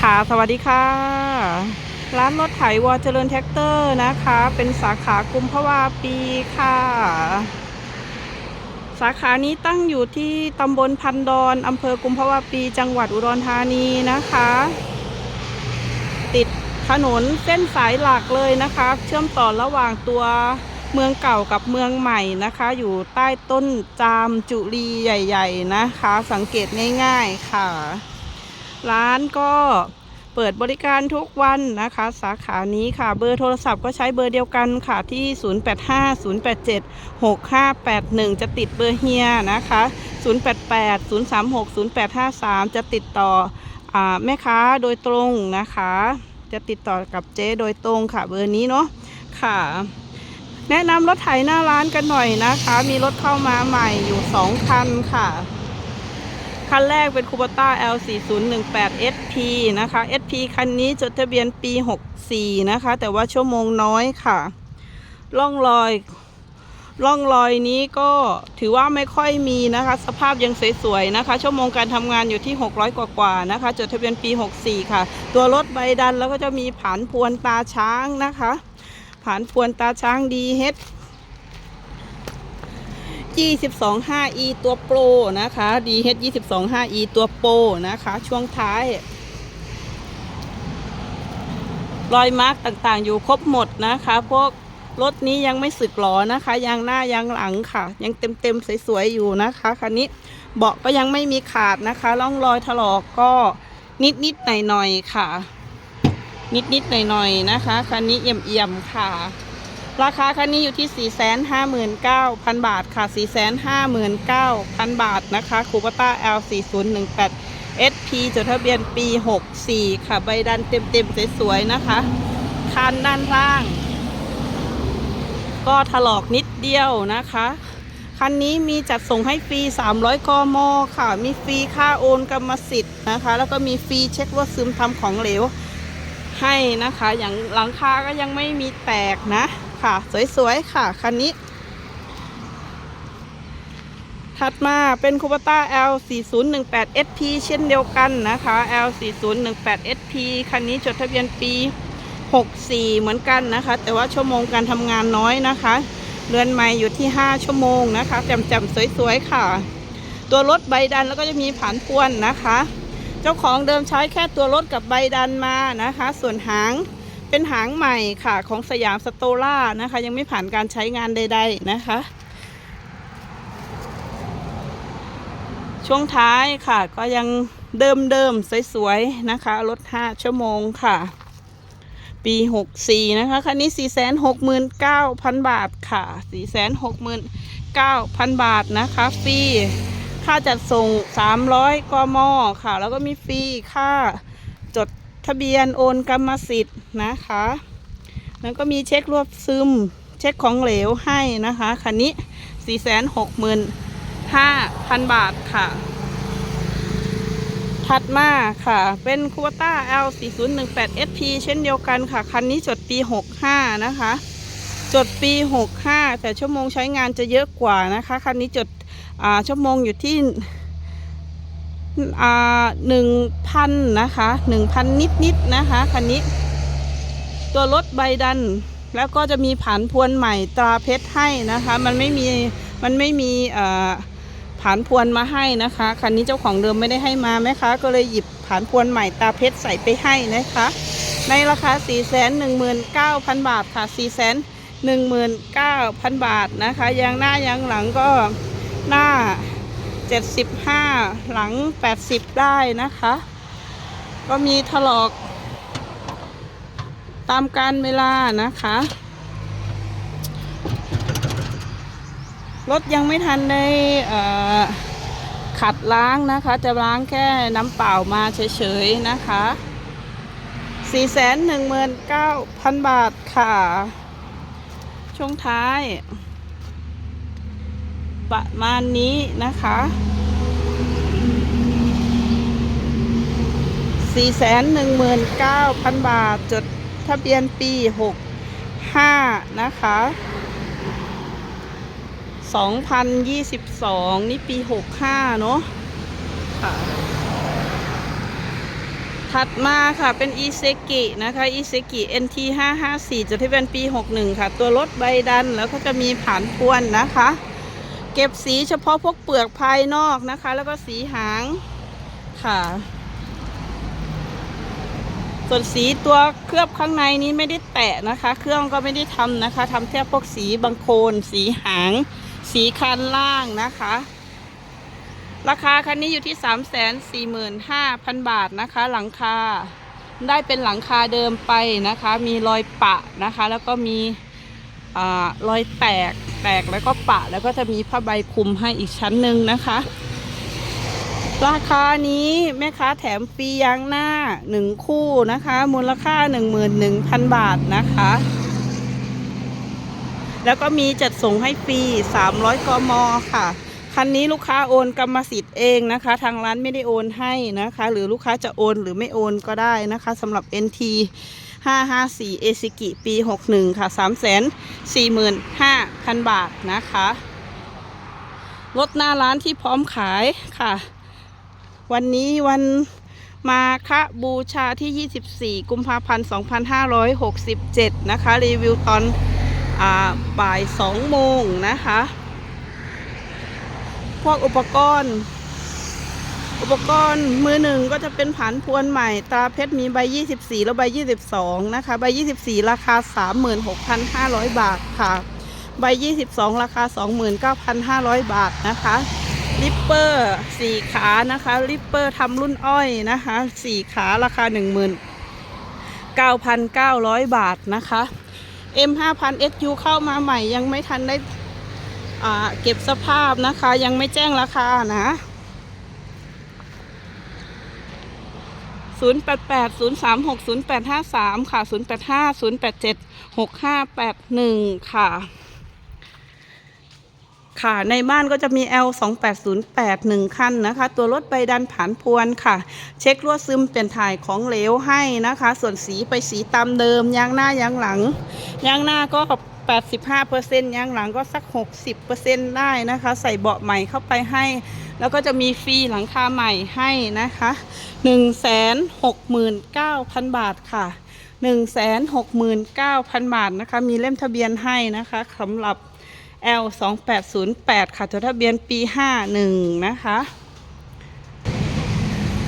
คะ สวัสดีค่ะ ร้านรถไถวอเจริญแท็กเตอร์นะคะ เป็นสาขากุมภาวาปีค่ะ สาขานี้ตั้งอยู่ที่ตำบลพันดอนอำเภอกุมภาวาปี จังหวัดอุดรธานีนะคะ ติดถนนเส้นสายหลักเลยนะคะ เชื่อมต่อระหว่างตัวเมืองเก่ากับเมืองใหม่นะคะ อยู่ใต้ต้นจามจุลีใหญ่ ๆ นะคะ สังเกตง่าย ๆ ค่ะ ร้านก็เปิดบริการทุกวันนะคะ สาขานี้ค่ะ เบอร์โทรศัพท์ก็ใช้เบอร์เดียวกันค่ะที่ 0850876581 จะติดเบอร์เฮียนะคะ 0880360853 จะติดต่ออแม่ค้าโดยตรงนะคะ จะติดต่อกับเจ๊โดยตรงค่ะเบอร์นี้เนาะค่ะ แนะนำรถไถหน้าร้านกันหน่อยนะคะ มีรถเข้ามาใหม่อยู่ 2 คันค่ะ คันแรกเป็นคูปต้า L4018 SP นะคะ SP คันนี้จดทะเบียนปี 64 นะคะ แต่ว่าชั่วโมงน้อยค่ะล่องรอยล่องรอยนี้ก็ถือว่าไม่ค่อยมีนะคะ สภาพยังสวยๆนะคะ ชั่วโมงการทำงานอยู่ที่ 600 กว่าๆนะคะ จดทะเบียนปี 64 ค่ะ ตัวรถใบดันแล้วก็จะมีผานพวนตาช้างนะคะ ผานพวนตาช้างดีเฮด 22 5e ตัวโปรนะคะ DH 22 5e ตัวโปรนะคะ ช่วงท้าย รอยมาร์กต่างๆ อยู่ครบหมดนะคะ พวกรถนี้ยังไม่สึกหรอนะคะยางหน้ายางหลังค่ะ ยังเต็มๆสวยๆอยู่นะคะคันนี้เบาะก็ยังไม่มีขาดนะคะร่องรอยถลอกก็นิดๆหน่อยๆค่ะ นิดๆหน่อยๆนะคะคันนี้เอี่ยมๆค่ะ ราคาคันนี้อยู่ที่ 459,000 บาทค่ะ 459,000 บาทนะคะคูปต้า L4018 SP จดทะเบียนปี 64 ค่ะ ใบดันเต็มๆ สวย ๆ นะคะ คันด้านล่าง ก็ถลอกนิดเดียวนะคะ คันนี้มีจัดส่งให้ฟรี 300 กม ค่ะ มีฟรีค่าโอนกรรมสิทธิ์นะคะ แล้วก็มีฟรีเช็ครถซึมทำของเหลวให้นะคะ อย่างหลังคาก็ยังไม่มีแตกนะ ค่ะ สวยๆค่ะ คันนี้ ถัดมาเป็นคูปต้า L4018 SP เช่นเดียวกันนะคะ L4018 SP คันนี้จดทะเบียนปี 64 เหมือนกันนะคะ แต่ว่าชั่วโมงการทำงานน้อยนะคะเรือนใหม่อยู่ที่ 5 ชั่วโมงนะคะแจ่มๆสวยๆค่ะ ตัวรถใบดันแล้วก็จะมีผานพวนนะคะ เจ้าของเดิมใช้แค่ตัวรถกับใบดันมานะคะ ส่วนหาง เป็นหางใหม่ค่ะของสยามสโตล่านะคะ ยังไม่ผ่านการใช้งานใด ๆนะคะ ช่วงท้ายค่ะ ก็ยังเดิมๆสวยๆนะคะรถ5ชั่วโมงค่ะ ปี 64 นะคะ คันนี้ 469,000 บาทค่ะ 469,000 บาทนะคะฟรีค่าจัดส่ง 300กมค่ะ แล้วก็มีฟรีค่าจด ทะเบียนโอนกรรมสิทธิ์นะคะ แล้วก็มีเช็ครวบซึม เช็คของเหลวให้นะคะคันนี้465,000 บาทค่ะ ถัดมาค่ะ เป็นคูต้า L 4018 SP เช่นเดียวกันค่ะ คันนี้จดปี 65 นะคะ จดปี 65 แต่ชั่วโมงใช้งานจะเยอะกว่านะคะ คันนี้จดอ่าชั่วโมงอยู่ที่ หนึ่งพันนะคะหนึ่งพันนิดๆนนะคะคันนี้ ตัวรถใบดันแล้วก็จะมีผานพวนใหม่ตราเพชรให้นะคะ มันไม่มีมันไม่มีผานพวนมาให้นะคะคันนี้เจ้าของเดิมไม่ได้ให้มาแม่ค้าก็เลยหยิบผานพวนใหม่ตาเพชรใส่ไปให้นะคะ ในราคา 419,000 บาทค่ะ 419,000 บาทนะคะยางหน้ายางหลังก็หน้า 75 หลัง 80 ได้นะคะ ก็มีถลอก ตามการเวลานะคะ รถยังไม่ทันได้ขัดล้างนะคะ จะล้างแค่น้ำเปล่ามาเฉยๆนะคะ 419,000 บาทค่ะ ช่วงท้าย ประมาณนี้นะคะ419,000 บาท จดทะเบียนปี 65 นะคะ 2022 นี่ปี 65 เนอะค่ะถัดมาค่ะเป็นอีเซกินะคะอีเซกิ NT 554จดทะเบียนปี 61 ค่ะ ตัวรถใบดันแล้วก็จะมีผ่านพวนนะคะ เก็บสีเฉพาะพวกเปลือกภายนอกนะคะ แล้วก็สีหางค่ะ ส่วนสีตัวเคลือบข้างในนี้ไม่ได้แตะนะคะ เครื่องก็ไม่ได้ทำนะคะทำแค่พวกสีบางโคน สีหาง สีคันล่างนะคะ ราคาคันนี้อยู่ที่ 3 4 5 0 0 0 บาทนะคะ หลังคาได้เป็นหลังคาเดิมไปนะคะ มีรอยปะนะคะ แล้วก็มี รอยแตกแตกแล้วก็ปะแล้วก็จะมีผ้าใบคลุมให้อีกชั้นหนึ่งนะคะ ราคานี้แม่ค้าแถมฟรียางหน้า1คู่นะคะ มูลค่า 11,000 บาทนะคะ แล้วก็มีจัดส่งให้ฟรี 300 กม ค่ะคันนี้ลูกค้าโอนกรรมสิทธิ์เองนะคะ ทางร้านไม่ได้โอนให้นะคะ หรือลูกค้าจะโอนหรือไม่โอนก็ได้นะคะสำหรับ NT 554 เอซิกิ ปี 61 ค่ะ 345,000 บาทนะคะ รถหน้าร้านที่พร้อมขายค่ะ วันนี้วันมาคะบูชาที่ 24 กุมภาพันธ์ 2567 นะคะ รีวิวตอนอาบ่าย 2 โมงนะคะ พวกอุปกรณ์ อุปกรณ์มือหนึ่งก็จะเป็นผันพวนใหม่ ตราเพชรมีใบ 24 แล้วใบ 22 นะคะ ใบ 24 ราคา 36,500 บาทค่ะ ใบ 22 ราคา 29,500 บาทนะคะลิปเปอร์4ขานะคะลิปเปอร์ทำรุ่นอ้อยนะคะ4ขาราคา 19,900 บาทนะคะ M 5,000 SU เข้ามาใหม่ยังไม่ทันได้เก็บสภาพนะคะ ยังไม่แจ้งราคานะ 0 8 8 0 3 6 0 8 5 3 ค่ะ 0 8 5 0 8 7 6 5 8 1 ค่ะ ค่ะ ในบ้านก็จะมี L 2 8 0 8 1คันนะคะ ตัวรถใบดันผ่านพวนค่ะ เช็ครั่วซึมเปลี่ยนถ่ายของเหลวให้นะคะ ส่วนสีไปสีตามเดิมยางหน้ายางหลังยางหน้าก็ 85%ยางหลังก็สัก 60%ได้นะคะ ใส่เบาะใหม่เข้าไปให้ แล้วก็จะมีฟรีหลังคาใหม่ให้นะคะ 169,000 บาทค่ะ 169,000 บาทนะคะ มีเล่มทะเบียนให้นะคะสำหรับ L 2 8 0 8ค่ะจดทะเบียนปี 51 นะคะ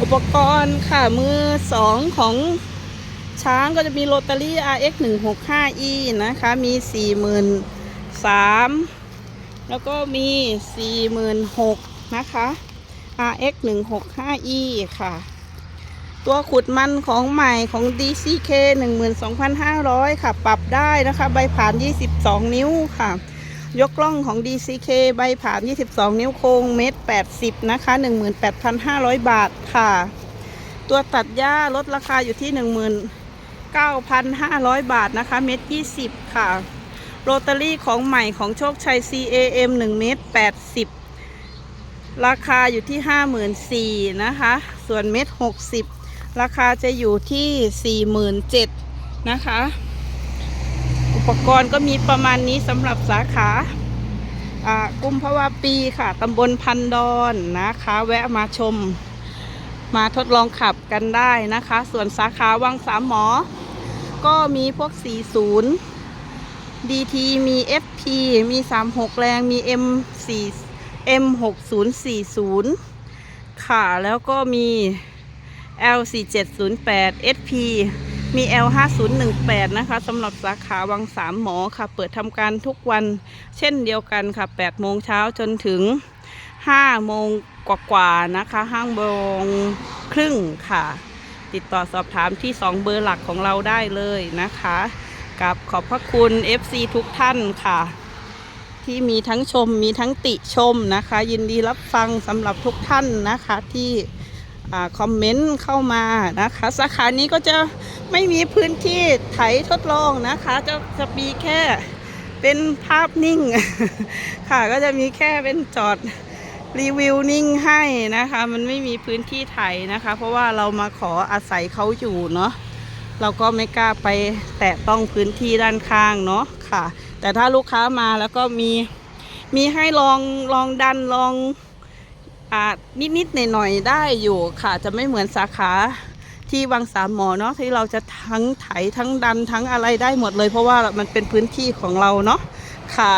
อุปกรณ์ค่ะมือ2ของ ช้างก็จะมีโรตารี่ RX 165E นะคะ มี 43,000 แล้วก็มี 46,000 นะคะ RX 165E ค่ะ ตัวขุดมันของใหม่ของ DCK 12,500 ค่ะ ปรับได้นะคะ ใบผ่าน 22 นิ้วค่ะ ยกล่องของ DCK ใบผ่าน 22 นิ้วโค้งเมตร 80 นะคะ 18,500 บาทค่ะตัวตัดหญ้าลดราคาอยู่ที่ 9,500 บาทนะคะเมตร20 ค่ะ โรตารี่ของใหม่ของโชคชัย CAM 1 เมตร80 ราคาอยู่ที่ 54,000นะคะ ส่วนเมตร60 ราคาจะอยู่ที่ 47,000นะคะ อุปกรณ์ก็มีประมาณนี้สำหรับสาขาอ่ากุมภาวะปีค่ะตำบลพันดอนนะคะ แวะมาชมมาทดลองขับกันได้นะคะ ส่วนสาขาวังสามหมอ ก็มีพวก 40 DT มี FP มี 36 แรง มี M4 M6040 ค่ะ แล้วก็มี L4708 SP มี L5018 นะคะสำหรับสาขาวังสามหมอค่ะ เปิดทำการทุกวันเช่นเดียวกันค่ะ8โมงเช้าจนถึง5โมงกว่าๆนะคะ5โมงครึ่งค่ะ ติดต่อสอบถามที่ 2 เบอร์หลักของเราได้เลยนะคะกับขอบพระคุณ FC ทุกท่านค่ะ ที่มีทั้งชมมีทั้งติชมนะคะ ยินดีรับฟังสำหรับทุกท่านนะคะที่คอมเมนต์เข้ามานะคะ สาขานี้ก็จะไม่มีพื้นที่ไถทดลองนะคะ จะจะมีแค่เป็นภาพนิ่ง ค่ะก็จะมีแค่เป็นจอด รีวิวนิ่งให้นะคะ มันไม่มีพื้นที่ไถนะคะ เพราะว่าเรามาขออาศัยเขาอยู่เนาะเราก็ไม่กล้าไปแตะต้องพื้นที่ด้านข้างเนาะค่ะ แต่ถ้าลูกค้ามาแล้วก็มีมีให้ลองลองดันลองอ่านิดๆหน่อยๆได้อยู่ค่ะ จะไม่เหมือนสาขาที่วังสามหมอเนาะที่เราจะทั้งไถทั้งดันทั้งอะไรได้หมดเลย เพราะว่ามันเป็นพื้นที่ของเราเนาะค่ะ